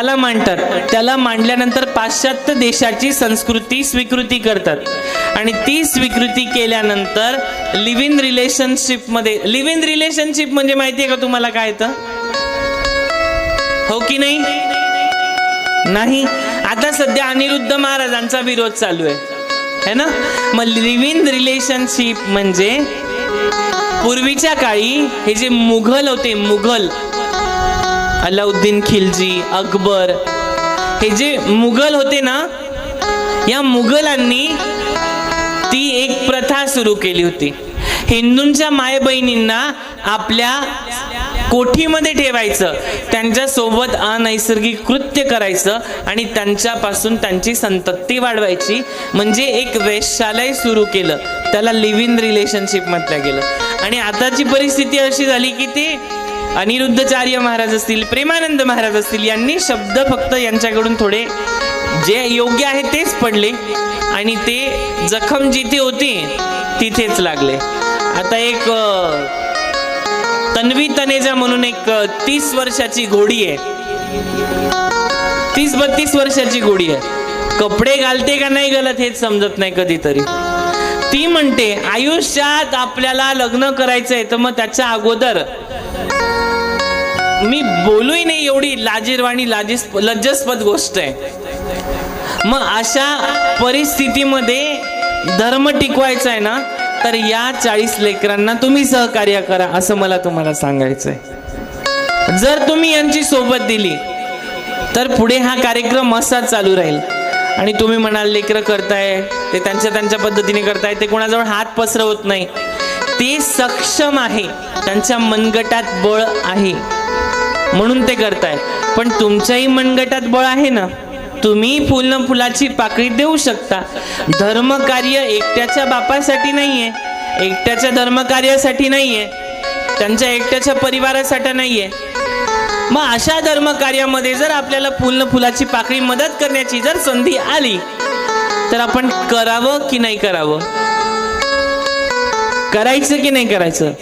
त्याला मांडतात. त्याला मांडल्यानंतर पाश्चात्य देशाची संस्कृती स्वीकृती करतात. आणि ती स्वीकृती केल्यानंतर लिव्ह इन रिलेशनशिपमध्ये लिव्ह इन रिलेशनशिप म्हणजे माहिती आहे का तुम्हाला काय येतं? हो की नाही? नाही. आता सध्या अनिरुद्ध महाराजांचा विरोध चालू आहे. है ना? मग लिव्ह इन रिलेशनशिप म्हणजे पूर्वीच्या काळी हे जे मुघल होते मुघल अलाउद्दीन खिलजी अकबर. हे जे मुघल होते ना या मुघलांनी ती एक प्रथा सुरू केली होती. हिंदूंच्या माय बहिणींना आपल्या कोठीमध्ये ठेवायचं त्यांच्यासोबत अनैसर्गिक कृत्य करायचं आणि त्यांच्यापासून त्यांची संतती वाढवायची म्हणजे एक वेश्यालय सुरू केलं. त्याला लिव्ह इन रिलेशनशिप म्हटलं गेलं. आणि आताची परिस्थिती अशी झाली की ते अनिरुद्धचार्य महाराज असतील प्रेमानंद महाराज असतील यांनी शब्द फक्त यांच्याकडून थोडे जे योग्य आहे तेच पडले आणि ते जखम जिथे होती तिथेच लागले. आता एक तन्वी तनेजा म्हणून एक तीस वर्षाची घोडी आहे. तीस बत्तीस वर्षाची घोडी आहे. कपडे घालते का नाही घालत हेच समजत नाही कधीतरी. ती म्हणते आयुष्यात आपल्याला लग्न करायचंय तर मग त्याच्या अगोदर मी बोलूही नाही एवढी लाजीरवाणी लाजीस लज्जस्पद गोष्ट आहे. मग अशा परिस्थितीमध्ये धर्म टिकवायचा आहे ना तर या चाळीस लेकरांना तुम्ही सहकार्य करा असं मला तुम्हाला सांगायचं आहे जर तुम्ही यांची सोबत दिली तर पुढे हा कार्यक्रम असा चालू राहील. आणि तुम्ही म्हणाल लेकरं करताय ते त्यांच्या त्यांच्या पद्धतीने करताय ते कोणाजवळ हात पसरवत नाही. ते सक्षम आहे त्यांच्या मनगटात बळ आहे. म्हणून ते करताय. पण तुमच्याही मनगटात बळ आहे ना? तुम्ही फुल फुलाची पाकळी देऊ शकता. धर्मकार्य एकट्याच्या बापासाठी नाहीये. एकट्याच्या धर्मकार्यासाठी नाहीये. त्यांच्या एकट्याच्या परिवारासाठी नाहीये. मग अशा धर्मकार्यामध्ये जर आपल्याला फुल फुलाची पाकळी मदत करण्याची जर संधी आली तर आपण करावं की नाही करावं? करायचं की नाही करायचं?